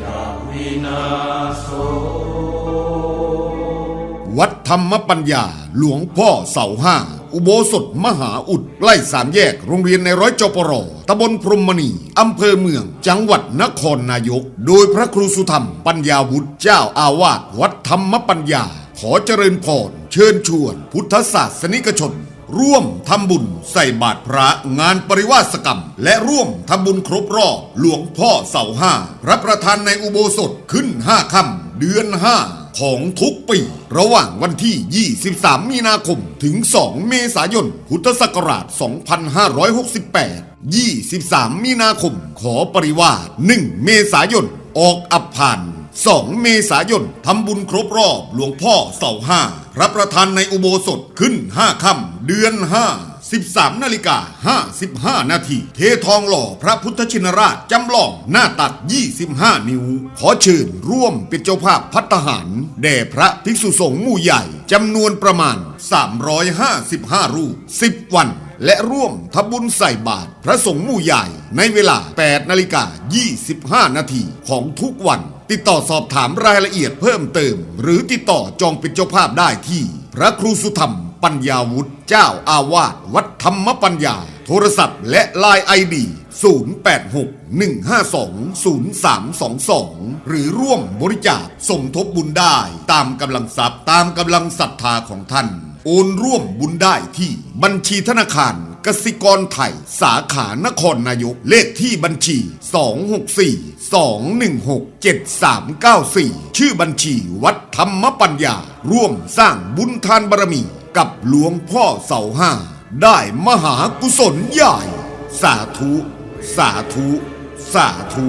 จะวินาโสวัดธรรมปัญญาหลวงพ่อเสาห้า อุโบสถมหาอุดใกล้สามแยกโรงเรียนในร้อยจปรตำบลพรหมณีอำเภอเมือง จังหวัดนครนายก โดยพระครูสุธรรมปัญญาวุฒิเจ้าอาวาสวัดธรรมปัญญา ขอเจริญพรเชิญชวน พุทธศาสนิกชน ร่วมทำบุญใส่บาตรพระงานปริวาสกรรม และร่วมทำบุญครบรอบหลวงพ่อเสาห้าพระประธานในอุโบสถขึ้นห้าค่ำเดือนห้าของทุกปี ระหว่างวันที่ 23 มีนาคม ถึง 2 เมษายน พุทธศักราช 2568 23 มีนาคม ขอปริวาส1เมษายน ออกอับผ่าน 2 เมษายนทำบุญครบรอบหลวงพ่อเสาห้าพระประธานในอุโบสถขึ้น 5 ค่ำเดือน 5 13 นาฬิกา 55 นาที เททองหล่อพระพุทธชินราช จำลองหน้าตัก 25 นิ้ว ขอเชิญร่วมเป็นเจ้าภาพพัฒหาร แด่พระภิกษุสงฆ์หมู่ใหญ่ จำนวนประมาณ 355 รูป 10 วัน และร่วมทำบุญใส่บาตรพระสงฆ์หมู่ใหญ่ในเวลา 8 นาฬิกา 25 นาทีของทุกวัน ติดต่อสอบถามรายละเอียดเพิ่มเติม หรือติดต่อจองเป็นเจ้าภาพได้ที่ พระครูสุธรรมปัญญาวุฒิเจ้าอาวาสวัดธรรมปัญญา โทรศัพท์และไลน์ไอดี 0861520322 หรือร่วมบริจาคสมทบบุญได้ ตามกำลังทรัพย์ตามกำลังศรัทธาของท่าน โอนร่วมบุญได้ที่บัญชีธนาคารกสิกรไทย สาขานครนายก เลขที่บัญชี 264 216 7394 ชื่อบัญชีวัดธรรมปัญญา ร่วมสร้างบุญทานบารมี กับหลวงพ่อเสาห้า ได้มหากุศลใหญ่ สาธุ สาธุ สาธุ